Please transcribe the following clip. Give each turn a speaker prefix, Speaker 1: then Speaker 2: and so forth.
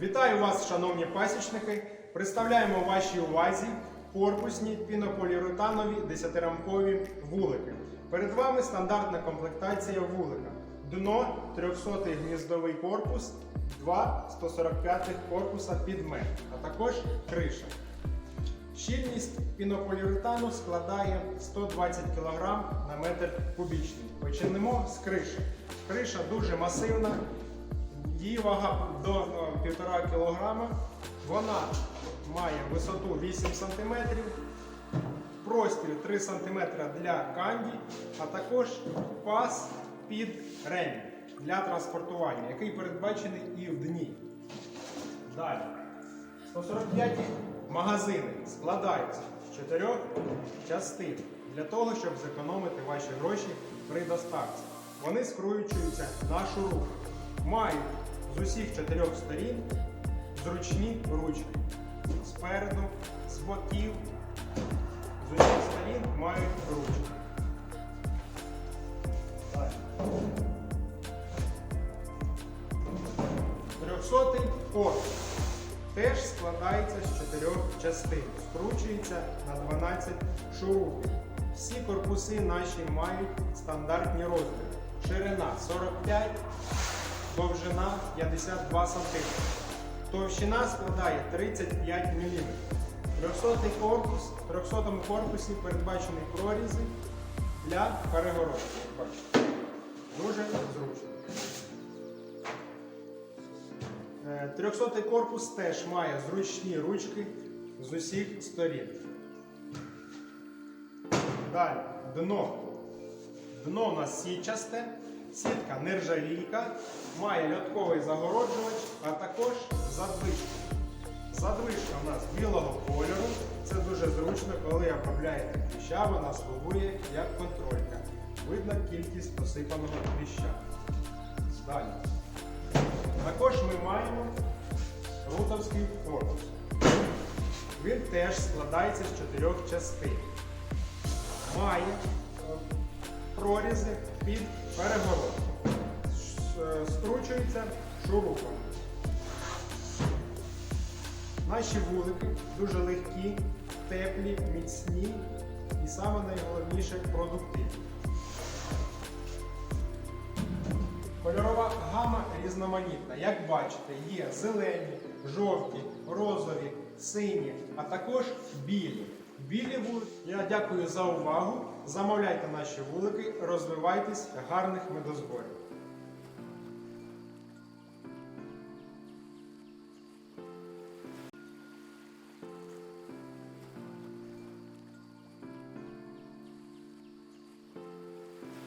Speaker 1: Вітаю вас, шановні пасічники! Представляємо вашій увазі корпусні пінополіуретанові 10-рамкові вулики. Перед вами стандартна комплектація вулика. Дно 300-й гніздовий корпус, два 145 корпуса під мед, а також криша. Щільність пінополіуретану складає 120 кг на метр кубічний. Почнемо з криші. Криша дуже масивна, її вага до 1,5 кг. Вона має висоту 8 см, простір 3 см для канді, а також пас під ремінь для транспортування, який передбачений і в дні. Далі. 145 магазини складаються з чотирьох частин для того, щоб зекономити ваші гроші при доставці. Вони скручуються на шуруп. Мають з усіх чотирьох сторін зручні ручки. Спереду, з боків, з усіх сторін мають ручки. Трьохсотий корпус теж складається з чотирьох частин, скручується на 12 шурупів. Всі корпуси наші мають стандартні розміри. Ширина 45, довжина 52 см. Товщина складає 35 мм. 300 корпус, в 300 корпусі передбачені прорізи для перегородки. Бачите. Дуже зручно. Е, 300 корпус теж має зручні ручки з усіх сторін. Далі дно. Дно у нас сітчасте, сітка нержавійка, має льотковий загороджувач, а також задвижка. Задвижка у нас білого кольору. Це дуже зручно, коли обробляєте кліща, вона слугує як контролька. Видно кількість посипаного кліща. Далі. Також ми маємо рутовський корпус. Він теж складається з чотирьох частин. Має прорізи під перегородку. Ш- е, шурупом. Наші вулики дуже легкі, теплі, міцні і саме найголовніше продуктивні. Кольорова гама різноманітна. Як бачите, є зелені, жовті, розові, сині, а також білі. Білі вулики. Я дякую за увагу. Замовляйте наші вулики, розвивайтесь, гарних медозборів.